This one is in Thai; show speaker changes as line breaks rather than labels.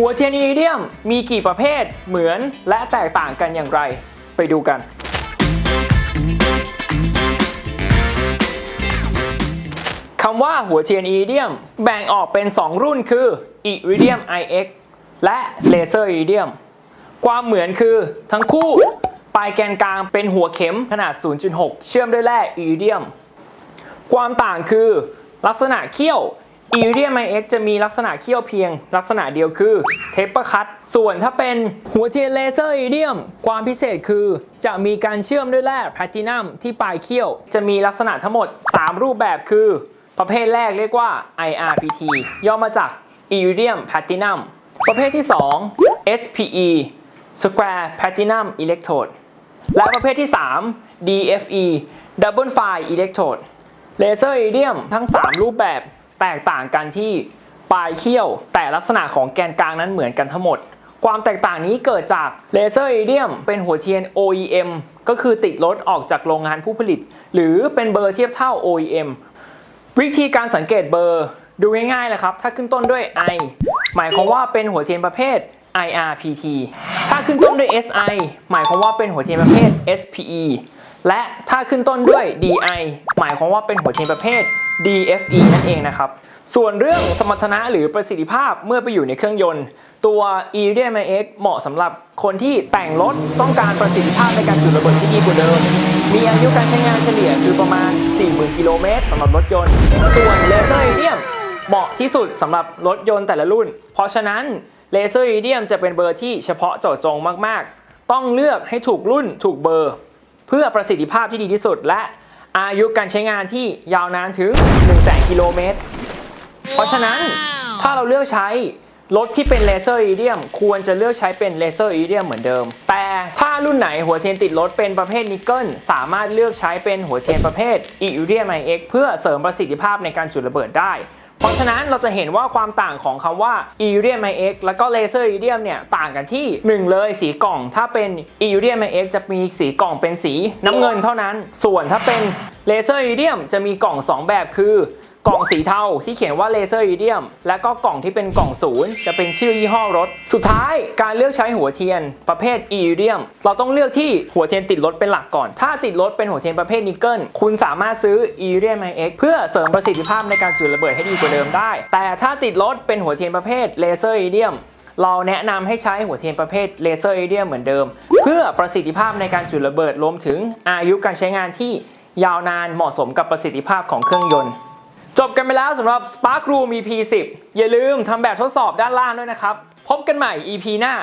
หัวเทียนอีริเดียมมีกี่ประเภทเหมือนและแตกต่างกันอย่างไร ไปดูกัน คำว่าหัวเทียนอีริเดียมแบ่งออกเป็น 2 รุ่นคือ Iridium IX และ Laser Iridium ความเหมือนคือทั้งคู่ปลายแกนกลางเป็นหัวเข็มขนาด 0.6 เชื่อมด้วยแร่อิริเดียม ความต่างคือลักษณะเขี้ยว Iridium IX จะมีลักษณะเขี้ยวเพียง ลักษณะเดียวคือเทปเปอร์คัตส่วนถ้าเป็นหัวเทียนเลเซอร์อิริเดียมความพิเศษคือ จะมีการเชื่อมด้วยแร่แพลตินัมที่ปลายเขี้ยว จะมีลักษณะทั้งหมด 3 รูปแบบคือ ประเภทแรกเรียกว่า IRPT ย่อมาจาก Iridium Platinum ประเภทที่ 2 SPE Square Platinum Electrode และประเภทที่ 3 DFE Double Fine Electrode เลเซอร์อิเดียมทั้ง 3 รูปแบบ แตกต่างกันที่ปลายเขี้ยว แต่ลักษณะของแกนกลางนั้นเหมือนกันทั้งหมด ความแตกต่างนี้เกิดจากเลเซอร์อิเดียมเป็นหัวเทียน OEM ก็คือติดรถออกจากโรงงานผู้ผลิต หรือเป็นเบอร์เทียบเท่า OEM วิธีการสังเกตเบอร์ดูง่ายๆเลยครับ ถ้าขึ้นต้นด้วย I หมายความว่าเป็นหัวเทียนประเภท IRPT ถ้าขึ้นต้นด้วย SI หมายความว่าเป็นหัวเทียนประเภท SPE และถ้าขึ้นต้นด้วย DI หมายความว่าเป็นหัวเทียนประเภท DFE นั่นเองนะครับ ส่วนเรื่องสมรรถนะหรือประสิทธิภาพเมื่อไปอยู่ในเครื่องยนต์ ตัว Iridium IX เหมาะสำหรับคนที่แต่งรถต้องการประสิทธิภาพในการจุดระเบิดที่ดีกว่าเดิม มีอายุการใช้งานเฉลี่ยคือประมาณ 40,000 กิโลเมตรสำหรับรถยนต์ ส่วนเลเซอร์อิเดียมเหมาะที่สุดสำหรับรถยนต์แต่ละรุ่น เพราะฉะนั้นเลเซอร์อิเดียมจะเป็นเบอร์ที่เฉพาะเจาะจงมาก ๆ ต้องเลือกให้ถูกรุ่นถูกเบอร์ เพื่อประสิทธิภาพที่ดีที่สุดและ อายุการใช้งานที่ยาวนานถึง 100,000 กิโลเมตร เพราะฉะนั้นถ้าเราเลือกใช้รถที่เป็นเลเซอร์อีเดียมควรจะเลือกใช้เป็นเลเซอร์อีเดียมเหมือนเดิม แต่ถ้ารุ่นไหนหัวเทียนติดรถเป็นประเภทนิกเกิลสามารถเลือกใช้เป็นหัวเทียนประเภทอีเดียม IX เพื่อเสริมประสิทธิภาพในการจุดระเบิดได้ เพราะฉะนั้นเราจะเห็นว่าความต่างของคำว่า Iridium IX แล้วก็ Laser Iridium เนี่ยต่างกันที่ 1 เลยสีกล่อง ถ้าเป็น Iridium IX จะมีสีกล่องเป็นสีน้ำเงินเท่านั้น ส่วนถ้าเป็น Laser Iridium จะมีกล่อง 2 แบบคือ กล่องสีเทาที่เขียนว่า Laser Iridium และก็กล่องที่เป็นกล่องศูนย์จะเป็นชื่อยี่ห้อรถ สุดท้ายการเลือกใช้หัวเทียนประเภท Iridium เราต้องเลือกที่หัวเทียนติดรถเป็นหลักก่อน ถ้าติดรถเป็นหัวเทียนประเภทนิกเกิลคุณสามารถซื้อ Iridium IX เพื่อเสริมประสิทธิภาพในการจุดระเบิดให้ดีกว่าเดิมได้ แต่ถ้าติดรถเป็นหัวเทียนประเภท Laser Iridium เราแนะนำให้ใช้หัวเทียนประเภทเลเซอร์เอเดียมเหมือนเดิม เพื่อประสิทธิภาพในการจุดระเบิดรวมถึงอายุการใช้งานที่ยาวนานเหมาะสมกับประสิทธิภาพของเครื่องยนต์ จบกันไปแล้วสำหรับ Spark Room EP 10 อย่าลืมทำแบบทดสอบด้านล่างด้วยนะครับ พบกันใหม่ EP หน้า